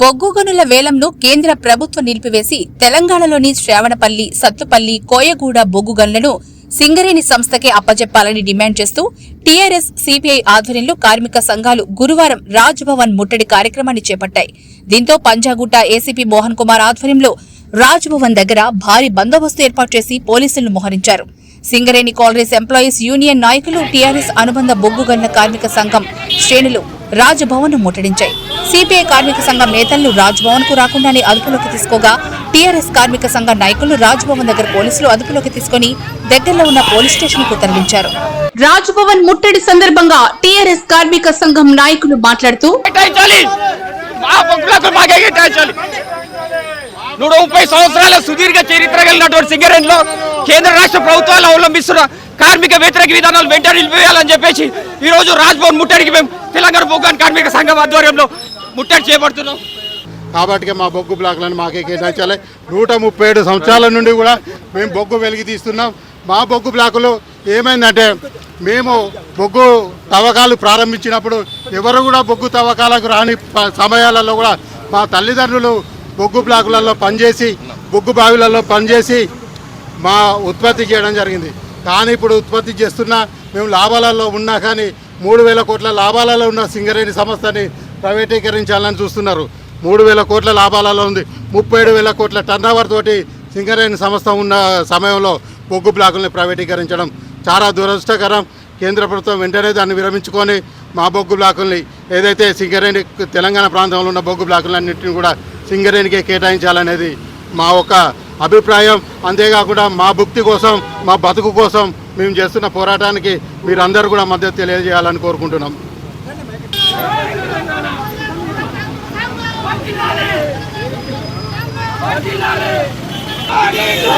బొగ్గు గనుల వేలంను కేంద్ర ప్రభుత్వం నిలిపివేసి తెలంగాణలోని శ్రావణపల్లి సత్తుపల్లి కోయగూడ బొగ్గు గనులను సింగరేణి సంస్థకే అప్పజెప్పాలని డిమాండ్ చేస్తూ టీఆర్ఎస్ సిపిఐ ఆధ్వర్యంలో కార్మిక సంఘాలు గురువారం రాజ్ భవన్ ముట్టడి కార్యక్రమాన్ని చేపట్టాయి. దీంతో పంజాగుట్ట ఏసీపీ మోహన్ కుమార్ ఆధ్వర్యంలో రాజ్ భవన్ దగ్గర భారీ బందోబస్తు ఏర్పాటు చేసి పోలీసులను మోహరించారు. సింగరేణి కాంగ్రెస్ ఎంప్లాయీస్ యూనియన్ నాయకులు టీఆర్ఎస్ అనుబంధ బొగ్గు గనుల కార్మిక సంఘం శ్రేణులు రాజ్భవన్ను ముట్టడించాయి. సిపిఐ కార్మిక సంఘం నేతలను రాజ్భవన్కు రాకుండానే అదుపులోకి తీసుకోగా టీఆర్ఎస్ కార్మిక సంఘ నాయకులు రాజ్భవన్ దగ్గర పోలీసులు అదుపులోకి తీసుకుని దగ్గరలో ఉన్న పోలీస్ స్టేషన్కు తరలించారు. రాజ్భవన్ ముట్టడి సందర్భంగా టీఆర్ఎస్ కార్మిక సంఘం నాయకులు మాట్లాడుతూ కేటాయించాలి మా పక్కులకు మాకే కేటాయించాలి నూట ముప్పై సంవత్సరాల సుదీర్ఘ చరిత్ర కలిగినటువంటి సింగరేణిలో కేంద్ర రాష్ట్ర ప్రభుత్వాలు అవలంబిస్తున్న కార్మిక వ్యతిరేక విధానాలు వెంటనే నిలిపివేయాలని చెప్పేసి ఈ రోజు రాజ్భవన్ ముట్టడికి మేము తెలంగాణ బొగ్గాన్ కార్మిక సంఘం ఆధ్వర్యంలో ముట్టడి చేపడుతున్నాం. కాబట్టి మా బొగ్గు బ్లాక్లను మాకే కేటాయించాలి. నూట ముప్పై ఏడు సంవత్సరాల నుండి కూడా మేము బొగ్గు వెలిగి తీస్తున్నాం. మా బొగ్గు బ్లాకులు ఏమైందంటే మేము బొగ్గు తవ్వకాలు ప్రారంభించినప్పుడు ఎవరు కూడా బొగ్గు తవ్వకాలకు రాని సమయాలలో కూడా మా తల్లిదండ్రులు బొగ్గు బ్లాకులలో పనిచేసి బొగ్గు బావిలలో పనిచేసి మా ఉత్పత్తి చేయడం జరిగింది. కానీ ఇప్పుడు ఉత్పత్తి చేస్తున్న మేము లాభాలలో ఉన్నా కానీ మూడు వేల కోట్ల లాభాలలో ఉన్న సింగరేణి సంస్థని ప్రైవేటీకరించాలని చూస్తున్నారు. మూడు వేల కోట్ల లాభాలలో ఉంది. ముప్పై ఏడు వేల కోట్ల టర్నోవర్ తోటి సింగరేణి సంస్థ ఉన్న సమయంలో బొగ్గు బ్లాకుల్ని ప్రైవేటీకరించడం చాలా దురదృష్టకరం. కేంద్ర ప్రభుత్వం వెంటనే దాన్ని విరమించుకొని మా బొగ్గు బ్లాకుల్ని ఏదైతే సింగరేణి తెలంగాణ ప్రాంతంలో ఉన్న బొగ్గు బ్లాకులన్నింటినీ కూడా సింగరేణికే కేటాయించాలనేది మా ఒక అభిప్రాయం అంతేకాకుండా మా భుక్తి కోసం మా బతుకు కోసం మేము చేస్తున్న పోరాటానికి మీరందరూ కూడా మద్దతు తెలియజేయాలని కోరుకుంటున్నాం Adilale! Adilale!